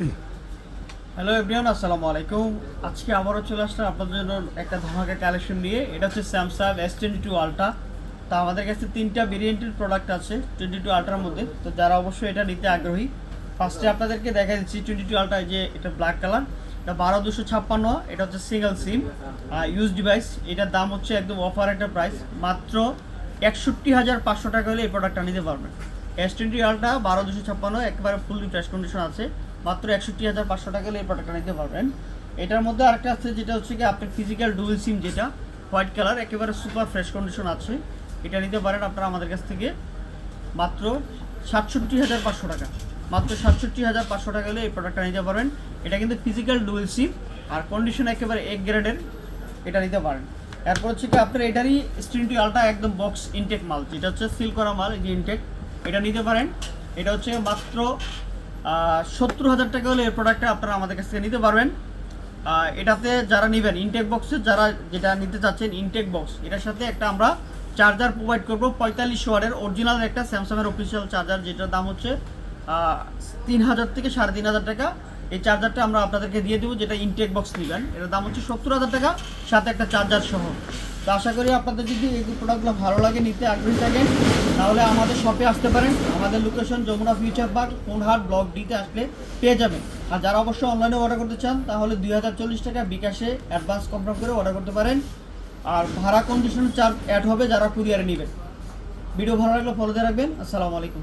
Hello everyone আসসালামু আলাইকুম। আজকে আবারও চলে আসলাম আপনাদের জন্য একটা ধামাকা কালেকশন নিয়ে। এটা হচ্ছে Samsung S twenty two ultra তা আমাদের কাছে তিনটা ভেরিয়েন্টের প্রোডাক্ট আছে টোয়েন্টি টু আলট্রার মধ্যে। তো যারা অবশ্যই এটা নিতে আগ্রহী ফার্স্টে আপনাদেরকে দেখা দিচ্ছি টোয়েন্টি টু আলট্রা যে এটা ব্ল্যাক কালার এটা বারো দুশো ছাপ্পান্ন, এটা হচ্ছে সিঙ্গেল সিম ইউজ ডিভাইস এটার দাম হচ্ছে একদম অফার একটা প্রাইস মাত্র একষট্টি হাজার পাঁচশো টাকা হলে এই প্রোডাক্টটা নিতে পারবেন। এস টোয়েন্টি আলট্রা বারো দুশো ছাপ্পান্ন, একেবারে ফুল ফ্রেশ কন্ডিশন আছে। মাত্র একষট্টি হাজার পাঁচশো টাকা এই প্রোডাক্টটা নিতে পারবেন। এটার মধ্যে আরেকটা আছে, যেটা হচ্ছে কি আপনার ফিজিক্যাল ডুয়েল সিম যেটা হোয়াইট কালার একেবারে সুপার ফ্রেশ কন্ডিশন আছে। এটা নিতে পারেন আপনারা আমাদের কাছ থেকে মাত্র সাতষট্টি হাজার পাঁচশো টাকা। মাত্র সাতষট্টি হাজার পাঁচশো টাকা এই প্রোডাক্টটা নিতে পারেন এটা কিন্তু ফিজিক্যাল ডুয়েল সিম আর কন্ডিশন একেবারে এক গ্রেডের এটা নিতে পারেন। এরপর হচ্ছে কি আপনার এটারই স্ক্রিনটি আলটা একদম বক্স ইনটেক মাল, যেটা হচ্ছে সিল করা মাল যে ইনটেক এটা নিতে পারেন। এটা হচ্ছে মাত্র সত্তর হাজার টাকা হলে এই প্রোডাক্টটা আপনারা আমাদের কাছ থেকে নিতে পারবেন। এটাতে যারা নেবেন ইনটেক বক্সে যারা যেটা নিতে চাচ্ছেন ইনটেক বক্স এটার সাথে একটা আমরা চার্জার প্রোভাইড করব। পঁয়তাল্লিশ ওয়ারের অরিজিনাল একটা স্যামসাংয়ের অফিসিয়াল চার্জার যেটার দাম হচ্ছে তিন হাজার থেকে সাড়ে তিন হাজার টাকা। এই চার্জারটা আমরা আপনাদেরকে দিয়ে দেবো, যেটা ইনটেক বক্স নেবেন। এটার দাম হচ্ছে সত্তর হাজার টাকা, সাথে একটা চার্জার সহ। তো আশা করি আপনাদের যদি এই প্রোডাক্টগুলো ভালো লাগে, নিতে আগ্রহী থাকেন, তাহলে আমাদের শপে আসতে পারেন। আমাদের লোকেশন যমুনা ফিউচার পার্ক কোনহাট ব্লক ডিতে আসলে পেয়ে যাবেন। আর যারা অবশ্যই অনলাইনে অর্ডার করতে চান, তাহলে দুই হাজার চল্লিশ টাকা বিকাশে অ্যাডভান্স কনফার্ম করে অর্ডার করতে পারেন। আর ভাড়া কন্ডিশন চার্জ অ্যাড হবে যারা কুরিয়ারে নেবেন। ভিডিও ভালো লাগলে ফলো রাখবেন। আসসালামু আলাইকুম।